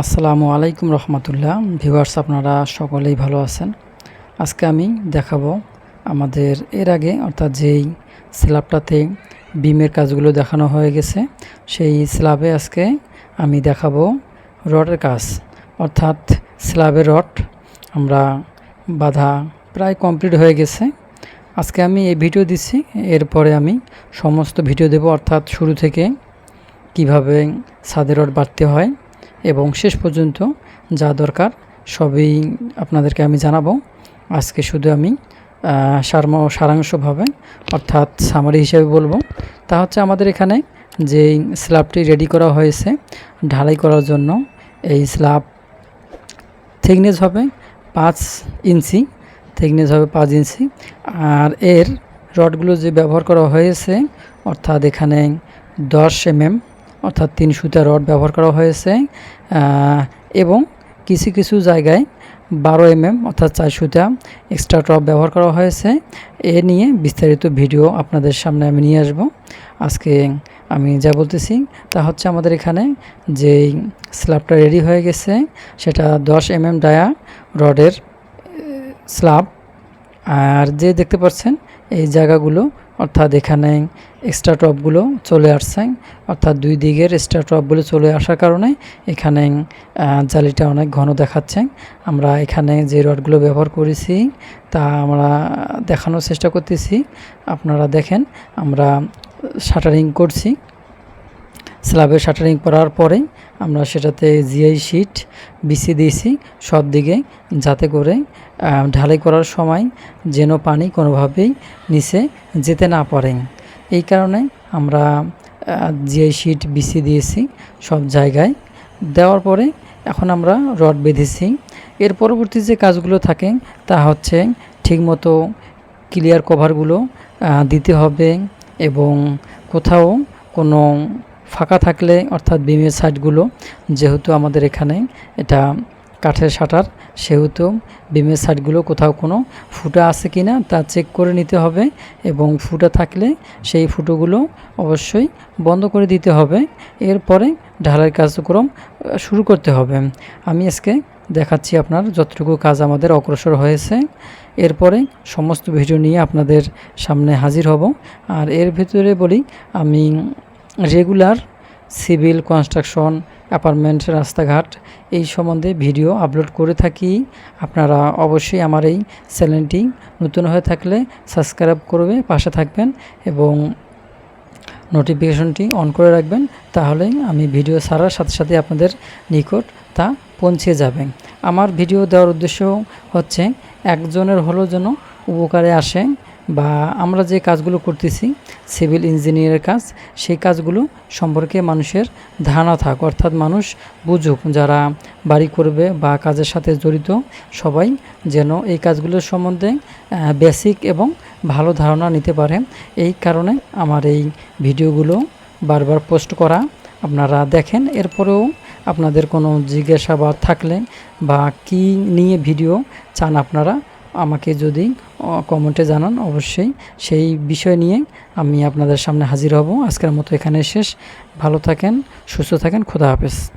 আসসালামু আলাইকুম রহমতুল্লাহ। ভিউয়ার্স, আপনারা সকলেই ভালো আছেন। আজকে আমি দেখাবো আমাদের এর আগে, অর্থাৎ যেই স্ল্যাবটাতে বিমের কাজগুলো দেখানো হয়ে গেছে, সেই স্ল্যাবে আজকে আমি দেখাবো রডের কাজ। অর্থাৎ স্ল্যাবের রড আমরা বাধা প্রায় কমপ্লিট হয়ে গেছে। আজকে আমি এই ভিডিও দিচ্ছি, এরপরে আমি সমস্ত ভিডিও দেব, অর্থাৎ শুরু থেকে কীভাবে ছাদের রড বাড়তে হয়। এবং শেষ পর্যন্ত যা দরকার সবই আপনাদেরকে আমি জানাব। আজকে শুধু আমি সারম, সারাংশভাবে, অর্থাৎ সামারি হিসেবে বলব। তা হচ্ছে আমাদের এখানে যে স্ল্যাবটি রেডি করা হয়েছে, ঢালাই করার জন্য এই স্ল্যাব থিকনেস হবে পাঁচ ইঞ্চি থিকনেস হবে পাঁচ ইঞ্চি। আর এর রডগুলো যে ব্যবহার করা হয়েছে, অর্থাৎ এখানে দশ এমএম অর্থাৎ তিন সুতা রড ব্যবহার করা হয়েছে এবং কিছু কিছু জায়গায় বারো এমএম অর্থাৎ চার সুতা এক্সট্রা টপ ব্যবহার করা হয়েছে। এ নিয়ে বিস্তারিত ভিডিও আপনাদের সামনে আমি নিয়ে আসব। আজকে আমি যা বলতেছি তা হচ্ছে আমাদের এখানে যেই স্ল্যাবটা রেডি হয়ে গেছে, সেটা দশ এমএম ডায়া রডের স্ল্যাব। আর যে দেখতে পাচ্ছেন, এই জায়গাগুলো অর্থাৎ এখানে এক্সট্রা টপগুলো চলে আসছে। অর্থাৎ দুই দিকের এক্সট্রা টপগুলো চলে আসার কারণে এখানে জালিটা অনেক ঘন দেখাচ্ছে। আমরা এখানে যে রডগুলো ব্যবহার করেছি, তা আমরা দেখানোর চেষ্টা করতেছি। আপনারা দেখেন, আমরা শাটারিং করছি। স্ল্যাবের শাটারিং করার পরে আমরা সেটাতে জিআই শিট বিছিয়ে দিয়েছি, সব দিকে যাতে করে ঢালাই করার সময় যেন পানি কোনোভাবেই নিচে যেতে না পারে। এই কারণে আমরা জিআই শিট বিছিয়ে দিয়েছি সব জায়গায়। দেওয়ার পরে এখন আমরা রড বেঁধেছি। এর পরবর্তী যে কাজগুলো থাকে তা হচ্ছে ঠিকমতো ক্লিয়ার কভারগুলো দিতে হবে এবং কোথাও কোনো ফাঁকা থাকলে অর্থাৎ বিমের সাইডগুলো যেহেতু আমাদের এখানে এটা কাঠের শাটার, সেহেতু বিমের সাইডগুলো কোথাও কোনো ফুটা আছে কি না তা চেক করে নিতে হবে এবং ফুটা থাকলে সেই ফুটোগুলো অবশ্যই বন্ধ করে দিতে হবে। এরপরে ঢালাই কার্যক্রম শুরু করতে হবে। আমি আজকে দেখাচ্ছি আপনার যতটুকু কাজ আমাদের অগ্রসর হয়েছে। এরপরে সমস্ত ভিডিও নিয়ে আপনাদের সামনে হাজির হব। আর এর ভিতরে বলি, আমি রেগুলার সিভিল কনস্ট্রাকশন অ্যাপার্টমেন্ট রাস্তাঘাট এই সম্বন্ধে ভিডিও আপলোড করে থাকি। আপনারা অবশ্যই আমার এই চ্যানেলটি নতুন হয়ে থাকলে সাবস্ক্রাইব করবে, পাশে থাকবেন এবং নোটিফিকেশনটি অন করে রাখবেন, তাহলে আমি ভিডিও ছাড়ার সাথে সাথে আপনাদের নিকট তা পৌঁছে যাবে। আমার ভিডিও দেওয়ার উদ্দেশ্য হচ্ছে, একজনের হলো যেন উপকারে আসে বা আমরা যে কাজগুলো করতেছি, সিভিল ইঞ্জিনিয়ারের কাজ, সেই কাজগুলো সম্পর্কে মানুষের ধারণা থাক। অর্থাৎ মানুষ বুঝুক যারা বাড়ি করবে বা কাজের সাথে জড়িত, সবাই যেন এই কাজগুলোর সম্বন্ধে বেসিক এবং ভালো ধারণা নিতে পারে। এই কারণে আমার এই ভিডিওগুলো বারবার পোস্ট করা। আপনারা দেখেন, এরপরেও আপনাদের কোনো জিজ্ঞাসাবাদ থাকলে বা কি নিয়ে ভিডিও চান আপনারা আমাকে যদি কমেন্টে জানান অবশ্যই। সেই বিষয় নিয়ে আমি আপনাদের সামনে হাজির হব। আজকের মতো এখানে শেষ। ভালো থাকেন, সুস্থ থাকেন, খোদা হাফেজ।